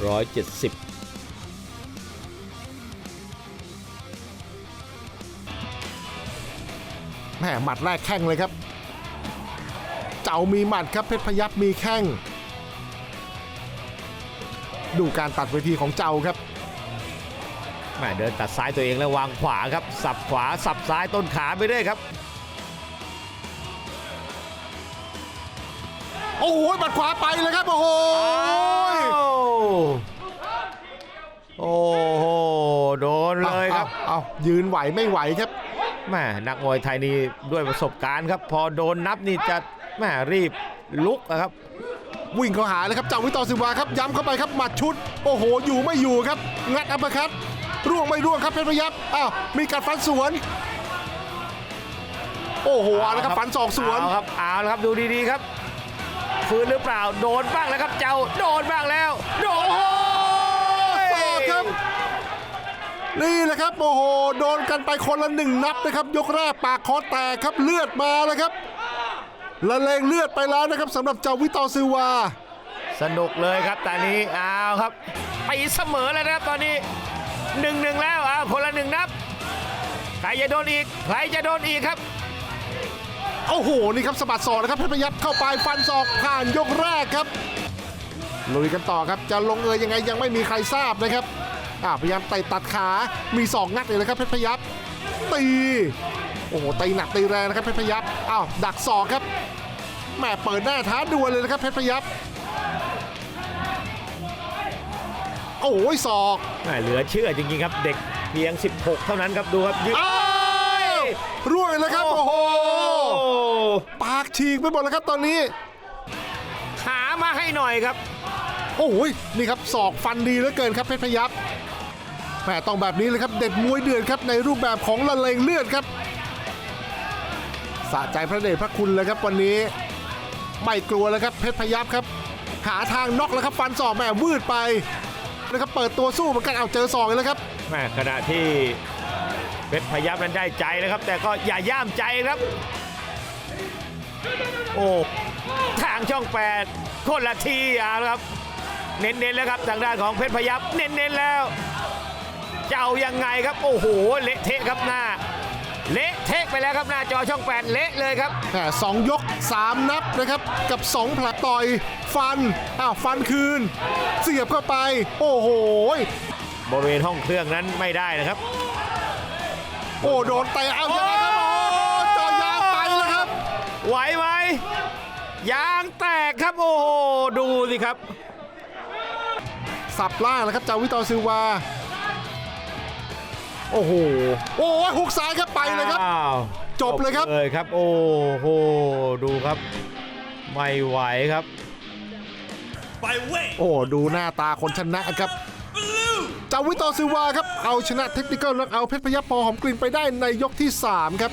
170แหมหมัดแรกแข้งเลยครับ เจ้ามีหมัดครับเพชรพยับมีแข้ง ดูการตัดเวทีของเจ้าครับแม่เดินตัดซ้ายตัวเองแล้ววางขวาครับ สับขวาสับซ้ายต้นขาไปเรื่อยครับ โอ้โหหมัดขวาไปเลยครับ โอ้โห โอ้โห โดนเลยครับ เอาเอาเอายืนไหวไม่ไหวครับ แม่นักมวยไทยนี่ด้วยประสบการณ์ครับ พอโดนนับนี่จะแม่รีบลุกนะครับ วิ่งเข้าหาเลยครับเจ้าวิตอร์ซิลวาครับย้ำเข้าไปครับหมัดชุด โอ้โห อยู่ไม่อยู่ครับ งัดอัปเปอร์คัตร่วงไม่ร่วงครับเพชรพยับอ้าวมีกัดฟันสวน โอ้โหเอาละครับฟันศอกสวน เอาครับเอาละครับดูดีๆครับ ฟื้นหรือเปล่าโดนบ้างแล้วครับเจ้าโดนบ้างแล้วโดนโอ้โห ศอกครับ นี่แหละครับโอ้โหโดนกันไปคนละหนึ่งนับนะครับ ยกแรกปากคอแตกครับเลือดมาแล้วครับละเลงเลือดไปแล้วนะครับสำหรับเจ้าวิตอร์ซิลวา สนุกเลยครับตอนนี้เอาครับไปเสมอแล้วนะครับตอนนี้หนึ่งหนึ่งแล้วเอาคนละหนึ่งนับใครจะโดนอีกใครจะโดนอีกครับโอ้โหนี่ครับสะบัดศอกนะครับเพชรพยับเข้าไปฟันศอกผ่านยกแรกครับลุยกันต่อครับจะลงเอยยังไงยังไม่มีใครทราบนะครับ อ่าพยายามเตะตัดขา มีศอกงัดเลยนะครับเพชรพยับตี โอ้โหตีหนักตีแรงนะครับเพชรพยับอ้าวดักศอกครับแหม่เปิดหน้าท้าดวลเลยนะครับเพชรพยับโอ้ยศอกแม่เหลือเชื่อจริงๆครับเด็กเพียง 16 เท่านั้นครับดูครับยืดอ้าวร่วงเลยนะครับโอ้โหโอ้ปากฉีกไปหมดแล้วครับตอนนี้ หามาให้หน่อยครับ โอ้ยนี่ครับศอกฟันดีเหลือเกินครับเพชรพยับ แหมต้องแบบนี้เลยครับ เด็ดมวยเดือดครับในรูปแบบของละเลงเลือดครับสะใจพระเดชพระคุณเลยครับวันนี้ไม่กลัวแล้วครับเพชรพยับครับ หาทางน็อกแล้วครับฟันศอกแหมวืดไปนะครับเปิดตัวสู้เหมือนกันเอาเจอศอกแล้วครับแม่ขณะที่เพชรพยับนั้นได้ใจนะครับ แต่ก็อย่าย่ามใจครับ โอ้ทางช่องแปดคนละทีอาละครับ เน้นๆแล้วครับทางด้านของเพชรพยับเน้นๆแล้ว จะเอายังไงครับ โอ้โห เละเทะครับหน้า เละเทะไปแล้วครับหน้าจอช่องแปดเละเลยครับ แหมสองยกสามนับนะครับ กับสองแผลต่อยฟันอ้าวฟันคืน เสียบเข้าไป โอ้โห บริเวณห้องเครื่องนั้นไม่ได้นะครับ โอ้โดนเตะเอาอย่างไรครับ โอ้เจอยางไปแล้วครับ ไหวไหมยางแตกครับโอ้โหดูสิครับ สับล่างแล้วครับจาวิตอร์ซิลวา โอ้โหโอ้ยหุกซ้ายครับไปเลยครับ อ้าวจบเลยครับ เลยครับ โอ้โหดูครับ ไม่ไหวครับ by way โอ้ดูหน้าตาคนชนะครับ blue จาวิตอร์ซิลวาครับ เอาชนะเทคนิคอลแล้วเอาเพชรพยับพอหอมกลิ่นไปได้ในยกที่ 3 ครับ